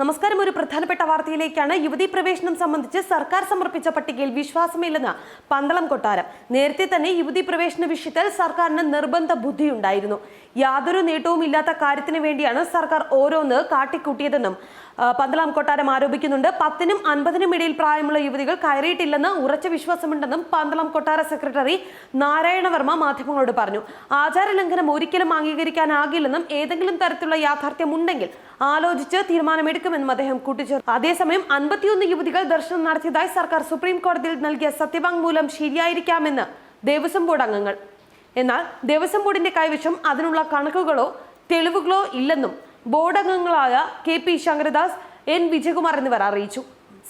നമസ്കാരം. ഒരു പ്രധാനപ്പെട്ട വാർത്തയിലേക്കാണ് യുവതി പ്രവേശനം സംബന്ധിച്ച് സർക്കാർ സമർപ്പിച്ച പട്ടികയിൽ വിശ്വാസമില്ലെന്ന് പന്തളം കൊട്ടാരം. നേരത്തെ തന്നെ യുവതി പ്രവേശന വിഷയത്തിൽ സർക്കാരിന് നിർബന്ധ ബുദ്ധിയുണ്ടായിരുന്നു. യാതൊരു നേട്ടവും ഇല്ലാത്ത കാര്യത്തിന് വേണ്ടിയാണ് സർക്കാർ ഓരോന്ന് കാട്ടിക്കൂട്ടിയതെന്നും പന്തളം കൊട്ടാരം ആരോപിക്കുന്നുണ്ട്. പത്തിനും അൻപതിനും ഇടയിൽ പ്രായമുള്ള യുവതികൾ കയറിയിട്ടില്ലെന്ന് ഉറച്ച വിശ്വാസമുണ്ടെന്നും പന്തളം കൊട്ടാര സെക്രട്ടറി നാരായണവർമ്മ മാധ്യമങ്ങളോട് പറഞ്ഞു. ആചാര ലംഘനം ഒരിക്കലും അംഗീകരിക്കാനാകില്ലെന്നും ഏതെങ്കിലും തരത്തിലുള്ള യാഥാർത്ഥ്യമുണ്ടെങ്കിൽ ആലോചിച്ച് ആലോചിച്ച് തീരുമാനമെടുക്കുമെന്നും അദ്ദേഹം കൂട്ടിച്ചേർത്തു. അതേസമയം അൻപത്തിയൊന്ന് യുവതികൾ ദർശനം നടത്തിയതായി സർക്കാർ സുപ്രീം കോടതിയിൽ നൽകിയ സത്യവാങ്മൂലം ശരിയായിരിക്കാമെന്ന് ദേവസ്വം ബോർഡ് അംഗങ്ങൾ. എന്നാൽ ദേവസ്വം ബോർഡിന്റെ കൈവശം അതിനുള്ള കണക്കുകളോ തെളിവുകളോ ഇല്ലെന്നും ബോർഡ് അംഗങ്ങളായ K P Shankaradas N Vijayakumar എന്നിവർ അറിയിച്ചു.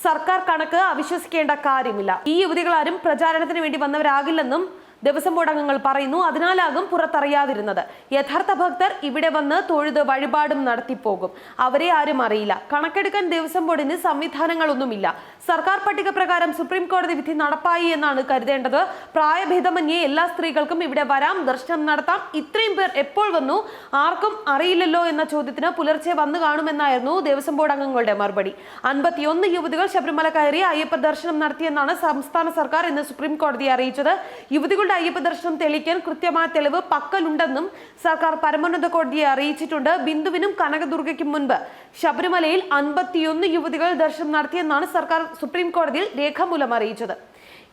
സർക്കാർ കണക്ക് അവിശ്വസിക്കേണ്ട കാര്യമില്ല. ഈ യുവതികളാരും പ്രചാരണത്തിന് വേണ്ടി വന്നവരാകില്ലെന്നും ദേവസ്വം ബോർഡ് അംഗങ്ങൾ പറയുന്നു അതിനാലാകും പുറത്തറിയാതിരുന്നത്. യഥാർത്ഥ ഭക്തർ ഇവിടെ വന്ന് തൊഴുത് വഴിപാടും നടത്തിപ്പോകും. അവരെ ആരും അറിയില്ല. കണക്കെടുക്കാൻ ദേവസ്വം ബോർഡിന് സംവിധാനങ്ങളൊന്നുമില്ല. സർക്കാർ പട്ടിക പ്രകാരം സുപ്രീം കോടതി വിധി നടപ്പായി എന്നാണ് കരുതേണ്ടത്. പ്രായഭേദമന്യേ എല്ലാ സ്ത്രീകൾക്കും ഇവിടെ വരാം ദർശനം നടത്താം. ഇത്രയും പേർ എപ്പോൾ വന്നു? ആർക്കും അറിയില്ലല്ലോ എന്ന ചോദ്യത്തിന് പുലർച്ചെ വന്നു കാണുമെന്നായിരുന്നു ദേവസ്വം ബോർഡ് അംഗങ്ങളുടെ മറുപടി. അൻപത്തിയൊന്ന് യുവതികൾ ശബരിമല കയറി അയ്യപ്പ ദർശനം നടത്തിയെന്നാണ് സംസ്ഥാന സർക്കാർ ഇന്ന് സുപ്രീം കോടതിയെ അറിയിച്ചത്. യുവതികളുടെ അയ്യപ്പ ദർശനം തെളിയിക്കാൻ കൃത്യമായ തെളിവ് പക്കലുണ്ടെന്നും സർക്കാർ പരമോന്നത കോടതിയെ അറിയിച്ചിട്ടുണ്ട്. ബിന്ദുവിനും കനകദുർഗയ്ക്കും മുൻപ് ശബരിമലയിൽ അൻപത്തിയൊന്ന് യുവതികൾ ദർശനം നടത്തിയെന്നാണ് സർക്കാർ സുപ്രീം കോടതിയിൽ രേഖാമൂലം അറിയിച്ചത്.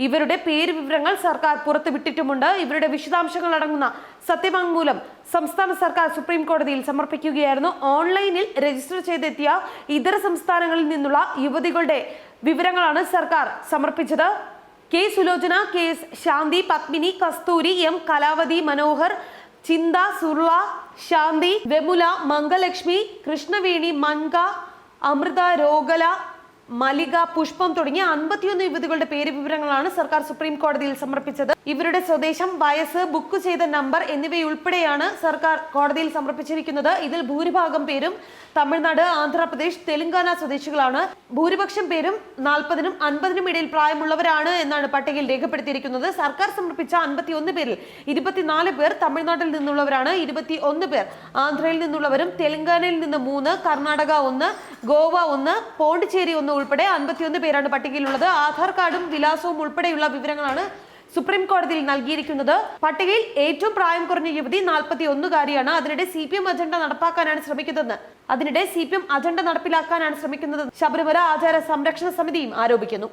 ഇവരുടെ പേര് വിവരങ്ങൾ സർക്കാർ പുറത്തുവിട്ടിട്ടുമുണ്ട് ഇവരുടെ വിശദാംശങ്ങൾ അടങ്ങുന്ന സത്യവാങ്മൂലം സംസ്ഥാന സർക്കാർ സുപ്രീം കോടതിയിൽ സമർപ്പിക്കുകയായിരുന്നു. ഓൺലൈനിൽ രജിസ്റ്റർ ചെയ്തെത്തിയ ഇതര സംസ്ഥാനങ്ങളിൽ നിന്നുള്ള യുവതികളുടെ വിവരങ്ങളാണ് സർക്കാർ സമർപ്പിച്ചത്. K Sulochana K S Shanti Padmini Kasturi M Kalavati Manohar Chinta Surla Shanti Vemula Mangalakshmi Krishnaveni മൻക Amrita രോഗല Malika പുഷ്പം തുടങ്ങിയ അൻപത്തിയൊന്ന് യുവതികളുടെ പേര് വിവരങ്ങളാണ് സർക്കാർ സുപ്രീം കോടതിയിൽ സമർപ്പിച്ചത്. ഇവരുടെ സ്വദേശം വയസ്സ് ബുക്ക് ചെയ്ത നമ്പർ എന്നിവയുൾപ്പെടെയാണ് സർക്കാർ കോടതിയിൽ സമർപ്പിച്ചിരിക്കുന്നത്. ഇതിൽ ഭൂരിഭാഗം പേരും തമിഴ്നാട് ആന്ധ്രാപ്രദേശ് തെലങ്കാന സ്വദേശികളാണ്. ഭൂരിപക്ഷം പേരും നാൽപ്പതിനും അൻപതിനും ഇടയിൽ പ്രായമുള്ളവരാണ് എന്നാണ് പട്ടികയിൽ രേഖപ്പെടുത്തിയിരിക്കുന്നത്. സർക്കാർ സമർപ്പിച്ച അൻപത്തിയൊന്ന് പേരിൽ ഇരുപത്തിനാല് പേർ തമിഴ്നാട്ടിൽ നിന്നുള്ളവരാണ്. ഇരുപത്തി ഒന്ന് പേർ ആന്ധ്രയിൽ നിന്നുള്ളവരും തെലങ്കാനയിൽ നിന്ന് മൂന്ന് കർണാടക ഒന്ന് ഗോവ ഒന്ന് പോണ്ടിച്ചേരി ഒന്ന് ഉൾപ്പെടെ അൻപത്തിയൊന്ന് പേരാണ് പട്ടികയിലുള്ളത്. ആധാർ കാർഡും വിലാസവും ഉൾപ്പെടെയുള്ള വിവരങ്ങളാണ് സുപ്രീം കോടതിയിൽ നൽകിയിരിക്കുന്നത്. പട്ടികയിൽ ഏറ്റവും പ്രായം കുറഞ്ഞ യുവതി നാൽപ്പത്തി ഒന്നുകാരിയാണ് അതിനിടെ സി പി എം അജണ്ട നടപ്പാക്കാനാണ് ശ്രമിക്കുന്നതെന്ന്. അതിനിടെ സി പി എം അജണ്ട നടപ്പിലാക്കാനാണ് ശ്രമിക്കുന്നത്. ശബരിമല ആചാര സംരക്ഷണ സമിതിയും ആരോപിക്കുന്നു.